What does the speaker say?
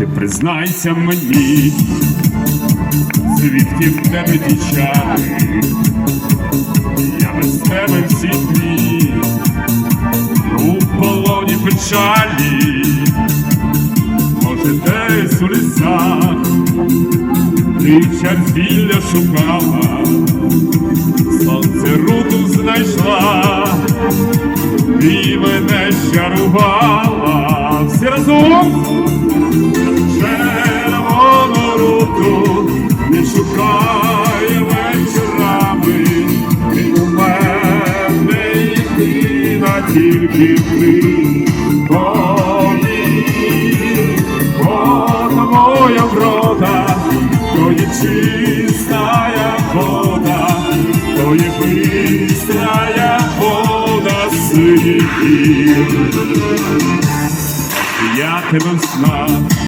ти признайся мені, звідки в тебе ті чари, я без тебе всі дні, у полоні печалі, може десь у лісах, ти чарзілля шукала, сонце руку знайшла, і мене щарувала, всі разом шукає вечорами, і у мене єдина тільки моя врода, то є чистая вода, то є бистрая вода. Я тебе в